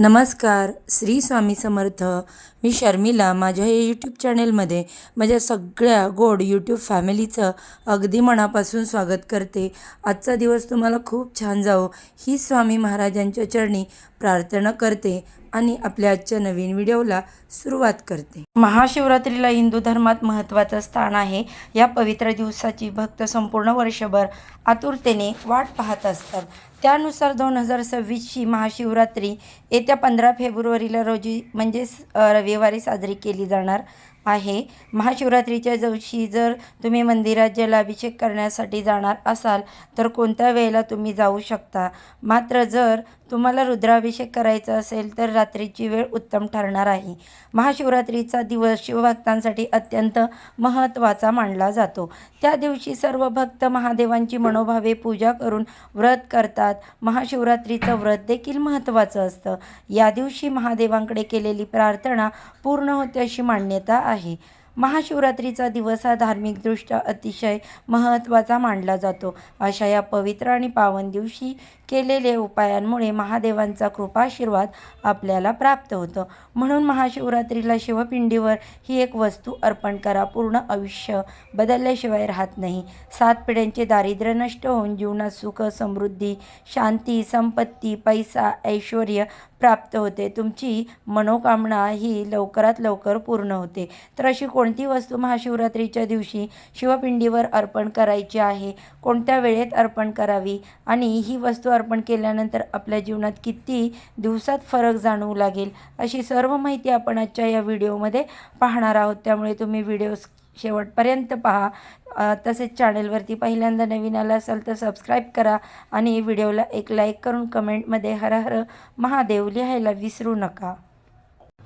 नमस्कार श्री स्वामी समर्थ. मी शर्मिला. माझ्या या यूट्यूब चॅनेलमध्ये माझ्या सगळ्या गोड यूट्यूब फॅमिलीचं अगदी मनापासून स्वागत करते. आजचा दिवस तुम्हाला खूप छान जावो. ही स्वामी महाराजांच्या चरणी प्रार्थना करते. आणि आपल्या आजच्या नवीन व्हिडिओला सुरुवात करते. महाशिवरात्रीला हिंदू धर्मात महत्त्वाचं स्थान आहे. या पवित्र दिवसाची भक्त संपूर्ण वर्षभर आतुरतेने वाट पाहत असतात. त्यानुसार दोन हजार सव्वीसची महाशिवरात्री येत्या पंधरा फेब्रुवारीला रोजी म्हणजेच रविवारी साजरी केली जाणार आहे. महाशिवरात्रीच्या दिवशी जर तुम्ही मंदिरात जलाभिषेक करण्यासाठी जाणार असाल तर कोणत्या वेळेला तुम्ही जाऊ शकता? मात्र जर तुम्हाला रुद्राभिषेक करायचा असेल तर रात्रीची वेळ उत्तम ठरणार आहे. महाशिवरात्रीचा दिवस शिवभक्तांसाठी अत्यंत महत्त्वाचा मानला जातो. त्या दिवशी सर्व भक्त महादेवांची मनोभावे पूजा करून व्रत करतात. महाशिवरात्रीचं व्रत देखील महत्त्वाचं असतं. या दिवशी महादेवांकडे केलेली प्रार्थना पूर्ण होते अशी मान्यता आहे. महाशिवरात्रीचा दिवस हा धार्मिकदृष्ट्या अतिशय महत्त्वाचा मानला जातो. अशा या पवित्र आणि पावन दिवशी केलेले उपायांमुळे महादेवांचा कृपाशीर्वाद आपल्याला प्राप्त होतं. म्हणून महाशिवरात्रीला शिवपिंडीवर ही एक वस्तू अर्पण करा. पूर्ण आयुष्य बदलल्याशिवाय राहत नाही. सात पिढ्यांचे दारिद्र्य नष्ट होऊन जीवनात सुख समृद्धी शांती संपत्ती पैसा ऐश्वर प्राप्त होते. तुमची मनोकामना ही लवकरात लवकर पूर्ण होते. तर अशी कोणती वस्तू महाशिवरात्रीच्या दिवशी शिवपिंडीवर अर्पण करायची आहे? कोणत्या वेळेत अर्पण करावी? आणि ही वस्तू अर्पण केल्यानंतर आपल्या जीवनात किती दिवसात फरक जाणवू लागेल अशी सर्व माहिती आपण आजच्या या व्हिडिओमध्ये पाहणार आहोत. त्यामुळे तुम्ही व्हिडिओ शेवटपर्यंत पहा. तसेच चॅनलवरती पहिल्यांदा नवीन आला असाल तर सबस्क्राईब करा आणि व्हिडिओला एक लाईक करून कमेंटमध्ये हर हर महादेव लिहायला विसरू नका.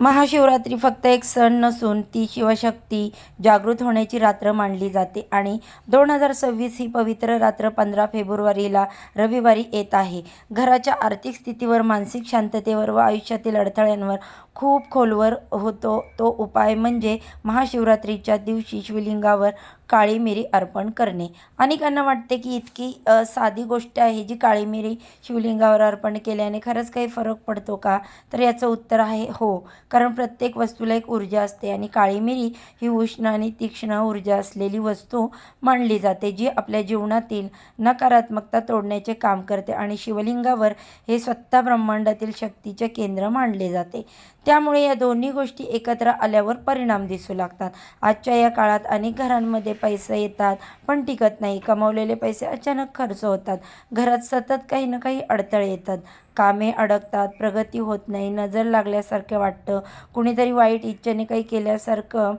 महाशिवरात्री फक्त एक सण नसून ती शिवशक्ती जागृत होण्याची रात्र मानली जाते आणि दोन हजार सव्वीस ही पवित्र रात्र पंधरा फेब्रुवारीला रविवारी येत आहे. घराच्या आर्थिक स्थितीवर मानसिक शांततेवर व आयुष्यातील अडथळ्यांवर खूप खोलवर होतो. तो उपाय म्हणजे महाशिवरात्रीच्या दिवशी शिवलिंगावर काळी मिरी अर्पण करणे. अनेकांना वाटते की इतकी साधी गोष्ट आहे जी काळी मिरी शिवलिंगावर अर्पण केल्याने खरंच काही फरक पडतो का? तर याचं उत्तर आहे हो. कारण प्रत्येक वस्तूला एक ऊर्जा असते आणि काळी मिरी ही उष्ण आणि तीक्ष्ण ऊर्जा असलेली वस्तू मानली जाते जी आपल्या जीवनातील नकारात्मकता तोडण्याचे काम करते आणि शिवलिंगावर हे स्वतः ब्रह्मांडातील शक्तीचे केंद्र मानले जाते. त्यामुळे या दोन्ही गोष्टी एकत्र आल्यावर परिणाम दिसू लागतात. आजच्या या काळात अनेक घरांमध्ये पैसे येतात पण टिकत नाही. कमावलेले पैसे अचानक खर्च होतात. घरात सतत काही ना काही अडथळे येतात. कामे अडकतात प्रगती होत नाही नजर लागल्यासारखं वाटतं. कुणीतरी वाईट इच्छेने काही केल्यासारखं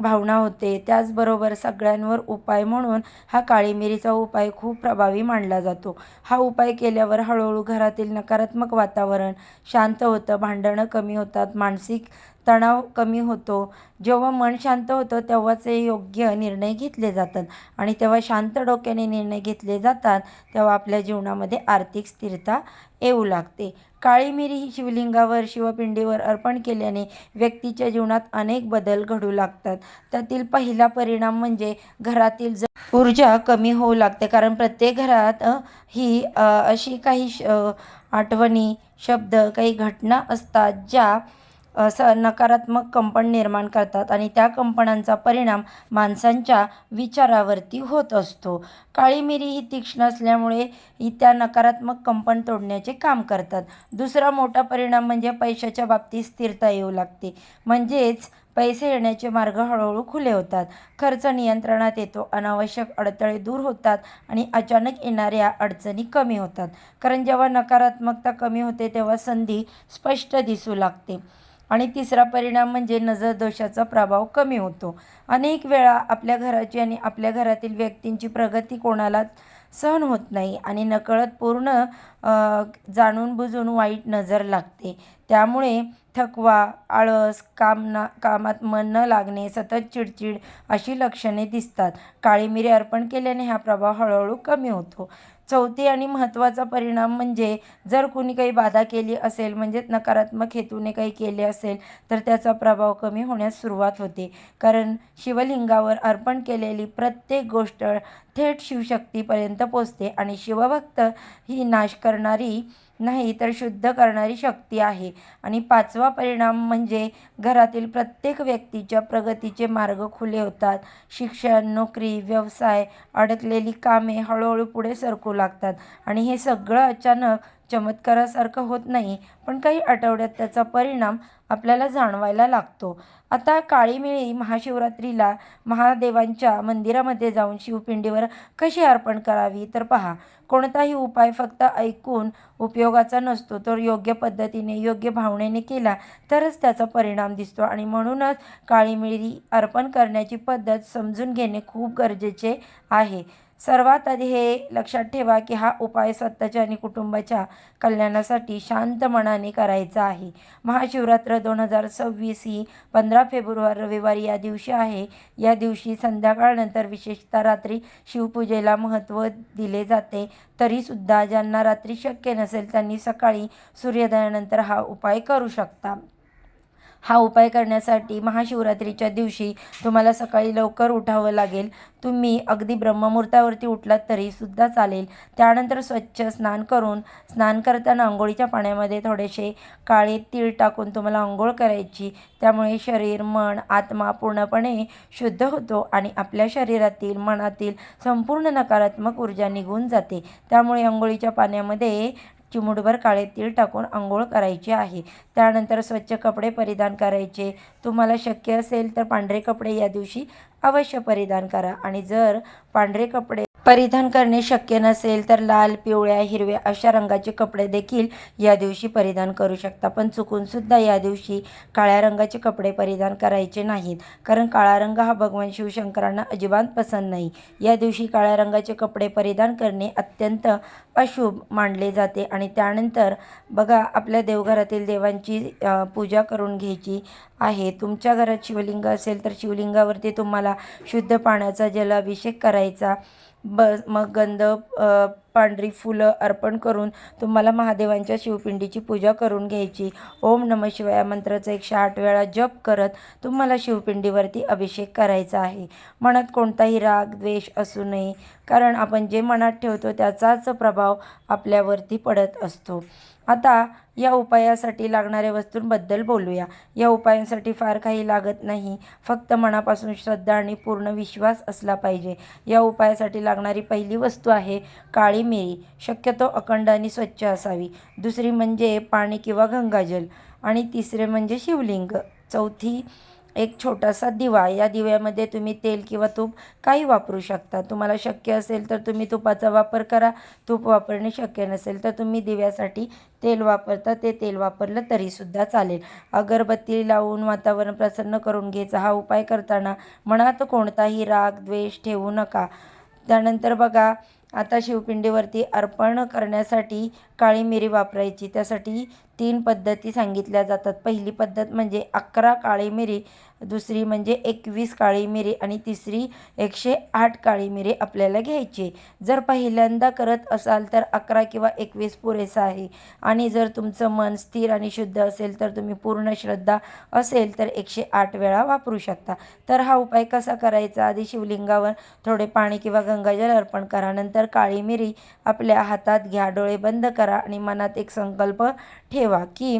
भावना होते. त्याचबरोबर सगळ्यांवर उपाय म्हणून हा काळी मिरीचा उपाय खूप प्रभावी मानला जातो. हा उपाय केल्यावर हळूहळू घरातील नकारात्मक वातावरण शांत होतं भांडणं कमी होतात मानसिक तणाव कमी होतो. जेव्हा मन शांत होतं तेव्हाच हे योग्य निर्णय घेतले जातात. आणि तेव्हा शांत डोक्याने निर्णय घेतले जातात तेव्हा आपल्या जीवनामध्ये आर्थिक स्थिरता येऊ लागते. काळी मिरी ही शिवलिंगावर शिवपिंडीवर अर्पण केल्याने व्यक्तीच्या जीवनात अनेक बदल घडू लागतात. त्यातील पहिला परिणाम म्हणजे घरातील ज ऊर्जा कमी होऊ लागते. कारण प्रत्येक घरात ही अशी काही श आठवणी शब्द काही घटना असतात ज्या स नकारात्मक कंपन निर्माण करतात आणि त्या कंपनांचा परिणाम माणसांच्या विचारावरती होत असतो. काळी मिरी ही तीक्ष्ण असल्यामुळे ही त्या नकारात्मक कंपन तोडण्याचे काम करतात. दुसरा मोठा परिणाम म्हणजे पैशाच्या बाबतीत स्थिरता येऊ लागते. म्हणजेच पैसे येण्याचे मार्ग हळूहळू खुले होतात. खर्च नियंत्रणात येतो अनावश्यक अडथळे दूर होतात आणि अचानक येणाऱ्या अडचणी कमी होतात. कारण जेव्हा नकारात्मकता कमी होते तेव्हा संधी स्पष्ट दिसू लागते. आणि तिसरा परिणाम म्हणजे नजर दोषाचा प्रभाव कमी होतो. अनेक वेळा आपल्या घराची आणि आपल्या घरातील व्यक्तींची प्रगती कोणाला सहन होत नाही आणि नकळत पूर्ण जाणून बुजून वाईट नजर लागते. त्यामुळे थकवा आळस काम ना कामात मन न लागणे सतत चिडचिड अशी लक्षणे दिसतात. काळी मिरी अर्पण केल्याने हा प्रभाव हळूहळू कमी होतो. चौथी आणि महत्त्वाचा परिणाम म्हणजे जर कुणी काही बाधा केली असेल म्हणजेच नकारात्मक हेतूने काही केले असेल तर त्याचा प्रभाव कमी होण्यास सुरुवात होते. कारण शिवलिंगावर अर्पण केलेली प्रत्येक गोष्ट थेट शिवशक्तीपर्यंत पोचते आणि शिवभक्त ही नाश करणारी नाही तर शुद्ध करणारी शक्ती आहे. आणि पाचवा परिणाम म्हणजे घरातील प्रत्येक व्यक्तीच्या प्रगतीचे मार्ग खुले होतात. शिक्षण नोकरी व्यवसाय अडकलेली कामे हळूहळू पुढे सरकू लागतात. आणि हे सगळं अचानक चमत्कारासारखं होत नाही पण काही आठवड्यात त्याचा परिणाम आपल्याला जाणवायला लागतो. आता काळी मिळी महाशिवरात्रीला महादेवांच्या मंदिरामध्ये जाऊन शिवपिंडीवर कशी अर्पण करावी तर पहा कोणताही उपाय फक्त ऐकून उपयोगाचा नसतो तर योग्य पद्धतीने योग्य भावनेने केला तरच त्याचा परिणाम दिसतो. आणि म्हणूनच काळी मिळी अर्पण करण्याची पद्धत समजून घेणे खूप गरजेचे आहे. सर्वात आधी हे लक्षात ठेवा की हा उपाय स्वतःच्या आणि कुटुंबाच्या कल्याणासाठी शांत मनाने करायचा आहे. महाशिवरात्र दोन हजार सव्वीस ही पंधरा फेब्रुवारी रविवारी या दिवशी आहे. या दिवशी संध्याकाळनंतर विशेषतः रात्री शिवपूजेला महत्त्व दिले जाते. तरीसुद्धा ज्यांना रात्री शक्य नसेल त्यांनी सकाळी सूर्योदयानंतर हा उपाय करू शकता. हा उपाय करण्यासाठी महाशिवरात्रीच्या दिवशी तुम्हाला सकाळी लवकर उठावं लागेल. तुम्ही अगदी ब्रह्ममुहूर्तावरती उठलात तरीसुद्धा चालेल. त्यानंतर स्वच्छ स्नान करून स्नान करताना आंघोळीच्या पाण्यामध्ये थोडेसे काळे तीळ टाकून तुम्हाला आंघोळ करायची. त्यामुळे शरीर मन आत्मा पूर्णपणे शुद्ध होतो आणि आपल्या शरीरातील मनातील संपूर्ण नकारात्मक ऊर्जा निघून जाते. त्यामुळे आंघोळीच्या पाण्यामध्ये चिमुटभर काळे तीळ टाकून आंघोळ करायची आहे. त्यानंतर स्वच्छ कपडे परिधान करायचे. तुम्हाला शक्य असेल तर पांढरे कपडे या दिवशी अवश्य परिधान करा. आणि जर पांढरे कपडे परिधान करणे शक्य नसेल तर लाल पिवळ्या हिरव्या अशा रंगाचे कपडे देखील या दिवशी परिधान करू शकता. पण चुकूनसुद्धा या दिवशी काळ्या रंगाचे कपडे परिधान करायचे नाहीत. कारण काळा रंग हा भगवान शिवशंकरांना अजिबात पसंत नाही. या दिवशी काळ्या रंगाचे कपडे परिधान करणे अत्यंत अशुभ मानले जाते आणि त्यानंतर बघा आपल्या देवघरातील देवांची पूजा करून घ्यायची आहे. तुमच्या घरात शिवलिंग असेल तर शिवलिंगावरती तुम्हाला शुद्ध पाण्याचा जलाभिषेक करायचा. ब मग गंध पांढरी फुलं अर्पण करून तुम्हाला महादेवांच्या शिवपिंडीची पूजा करून घ्यायची. ओम नम शिवाय मंत्राचा एकशे आठ वेळा जप करत तुम्हाला शिवपिंडीवरती अभिषेक करायचा आहे. मनात कोणताही राग द्वेष असू नये कारण आपण जे मनात ठेवतो त्याचाच प्रभाव आपल्यावरती पडत असतो. आता या उपायासाठी लागणाऱ्या वस्तूंबद्दल बोलूया. या उपायांसाठी फार काही लागत नाही. फक्त मनापासून श्रद्धा आणि पूर्ण विश्वास असला पाहिजे. या उपायासाठी लागणारी पहिली वस्तू आहे काळी मिरी. शक्यतो अखंड आणि स्वच्छ असावी. दुसरी म्हणजे पाणी किंवा गंगाजल. आणि तिसरे म्हणजे शिवलिंग. चौथी एक छोटासा दिवा. या दिव्यामध्ये तुम्ही तेल किंवा तूप काही वापरू शकता. तुम्हाला शक्य असेल तर तुम्ही तुपाचा वापर करा. तूप वापरणे शक्य नसेल तर तुम्ही दिव्यासाठी तेल वापरता. ते तेल वापरलं तरीसुद्धा चालेल. अगरबत्ती लावून वातावरण प्रसन्न करून घ्यायचा हा उपाय करताना मनात कोणताही राग द्वेष ठेवू नका. त्यानंतर बघा आता शिवपिंडीवरती अर्पण करण्यासाठी काळी मिरी वापरायची. त्यासाठी तीन पद्धती सांगितल्या जातात. पहिली पद्धत म्हणजे अकरा काळी मिरी दुसरी म्हणजे एकवीस काळी मिरी आणि तिसरी एकशे आठ काळी मिरी आपल्याला घ्यायची. जर पहिल्यांदा करत असाल तर अकरा किंवा एकवीस पुरेसा आहे. आणि जर तुमचं मन स्थिर आणि शुद्ध असेल तर तुम्ही पूर्ण श्रद्धा असेल तर एकशे आठ वेळा वापरू शकता. तर हा उपाय कसा करायचा? आधी शिवलिंगावर थोडे पाणी किंवा गंगाजल अर्पण करा. नंतर काळी मिरी आपल्या हातात घ्या. डोळे बंद करा आणि मनात एक संकल्प ठेवा की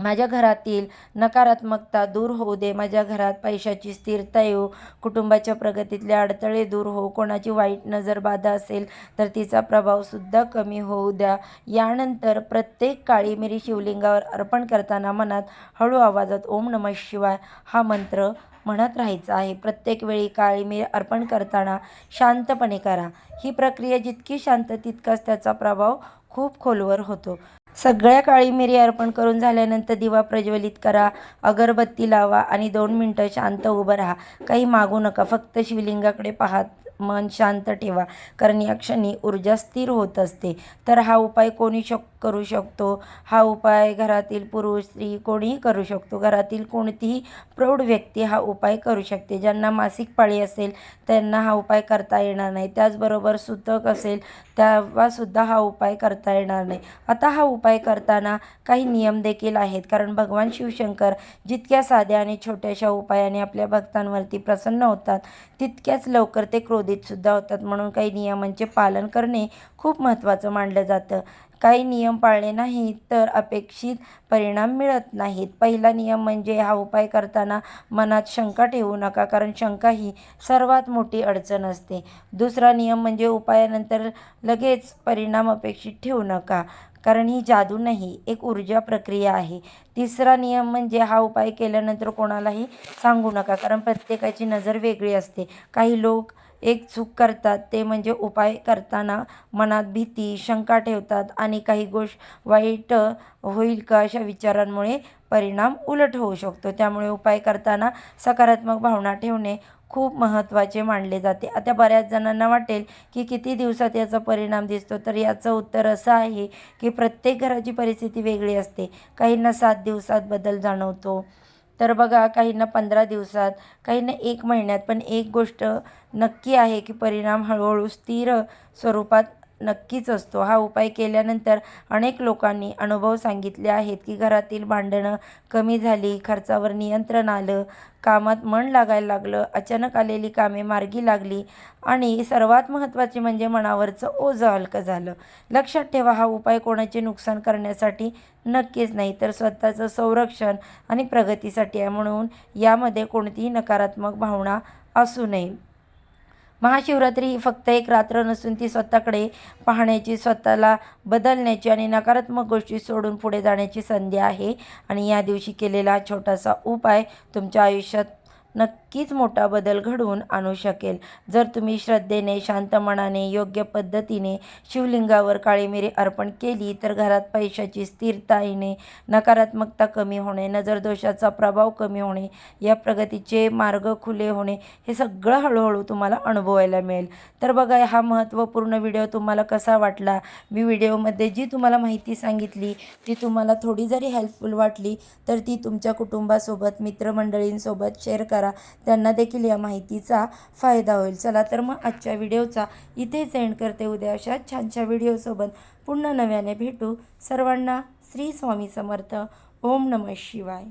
माझ्या घरातील नकारात्मकता दूर होऊ दे. माझ्या घरात पैशाची स्थिरता येऊ. कुटुंबाच्या प्रगतीतले अडथळे दूर हो कोणाची वाईट नजर बाधा असेल तर तिचा प्रभावसुद्धा कमी होऊ द्या. यानंतर प्रत्येक काळी मिरी शिवलिंगावर अर्पण करताना मनात हळू आवाजात ओम नमः शिवाय हा मंत्र म्हणत राहायचं आहे. प्रत्येक वेळी काळी मिरी अर्पण करताना शांतपणे करा. ही प्रक्रिया जितकी शांत तितकाच त्याचा प्रभाव खूप खोलवर होतो. सगळ्या काळी मिरी अर्पण करून झाल्यानंतर दिवा प्रज्वलित करा अगरबत्ती लावा आणि दोन मिनटं शांत उभं राहा. काही मागू नका फक्त शिवलिंगाकडे पाहात मन शांत ठेवा. कारण या क्षणी ऊर्जा स्थिर होत असते. तर हा उपाय कोणी शक करू शकतो? हा उपाय घरातील पुरुष स्त्री कोणीही करू शकतो. घरातील कोणतीही प्रौढ व्यक्ती हा उपाय करू शकते. ज्यांना मासिक पाळी असेल त्यांना हा उपाय करता येणार नाही. त्याचबरोबर सुतक असेल तेव्हासुद्धा हा उपाय करता येणार नाही. आता हा उपाय करताना काही नियम देखील आहेत. कारण भगवान शिवशंकर जितक्या साध्या आणि छोट्याशा उपायाने आपल्या भक्तांवरती प्रसन्न होतात तितक्याच लवकर ते क्रोध क्रोधितसुद्धा होतात. म्हणून काही नियमांचे पालन करणे खूप महत्त्वाचं मानलं जातं. काही नियम पाळले नाहीत तर अपेक्षित परिणाम मिळत नाहीत. पहिला नियम म्हणजे हा उपाय करताना मनात शंका ठेवू नका कारण शंका ही सर्वात मोठी अडचण असते. दुसरा नियम म्हणजे उपायानंतर लगेच परिणाम अपेक्षित ठेवू नका कारण ही जादू नाही एक ऊर्जा प्रक्रिया आहे. तिसरा नियम म्हणजे हा उपाय केल्यानंतर कोणालाही सांगू नका कारण प्रत्येकाची नजर वेगळी असते. काही लोक एक चूक करतात ते म्हणजे उपाय करताना मनात भीती शंका ठेवतात आणि काही गोष्ट वाईट होईल का अशा विचारांमुळे परिणाम उलट होऊ शकतो. त्यामुळे उपाय करताना सकारात्मक भावना ठेवणे खूप महत्त्वाचे मानले जाते. आता बऱ्याच जणांना वाटेल की किती दिवसात याचा परिणाम दिसतो तर याचं उत्तर असं आहे की प्रत्येक घराची परिस्थिती वेगळी असते. काहींना सात दिवसात बदल जाणवतो. तर बघा काहींना पंधरा दिवसात काहींना एक महिन्यात पण एक गोष्ट नक्की आहे की परिणाम हळूहळू स्थिर स्वरूपात नक्कीच असतो. हा उपाय केल्यानंतर अनेक लोकांनी अनुभव सांगितले आहेत की घरातील भांडणं कमी झाली खर्चावर नियंत्रण आलं कामात मन लागायला लागलं अचानक आलेली कामे मार्गी लागली आणि सर्वात महत्त्वाचे म्हणजे मनावरचं ओझं हलकं झालं. लक्षात ठेवा हा उपाय कोणाचे नुकसान करण्यासाठी नक्कीच नाही तर स्वतःचं संरक्षण आणि प्रगतीसाठी आहे. म्हणून यामध्ये कोणतीही नकारात्मक भावना असू नये. महाशिवरात्री ही फक्त एक रात्र नसून ती स्वतःकडे पाहण्याची स्वतःला बदलण्याची आणि नकारात्मक गोष्टी सोडून पुढे जाण्याची संधी आहे. आणि या दिवशी केलेला छोटासा उपाय तुमच्या आयुष्यात नक्की नक्कीच मोठा बदल घडवून आणू शकेल. जर तुम्ही श्रद्धेने शांत मनाने योग्य पद्धतीने शिवलिंगावर काळी मिरी अर्पण केली तर घरात पैशाची स्थिरता येणे नकारात्मकता कमी होणे नजरदोषाचा प्रभाव कमी होणे या प्रगतीचे मार्ग खुले होणे हे सगळं हळूहळू तुम्हाला अनुभवायला मिळेल. तर बघा हा महत्त्वपूर्ण व्हिडिओ तुम्हाला कसा वाटला? मी व्हिडिओमध्ये जी तुम्हाला माहिती सांगितली ती तुम्हाला थोडी जरी हेल्पफुल वाटली तर ती तुमच्या कुटुंबासोबत मित्रमंडळींसोबत शेअर करा. त्यांना देखील या माहितीचा फायदा होईल. चला तर मग आजच्या व्हिडिओचा इथेच एंड करते. उद्या अशा छानशा व्हिडिओसोबत पुन्हा नव्याने भेटू. सर्वांना श्री स्वामी समर्थ. ओम नमः शिवाय.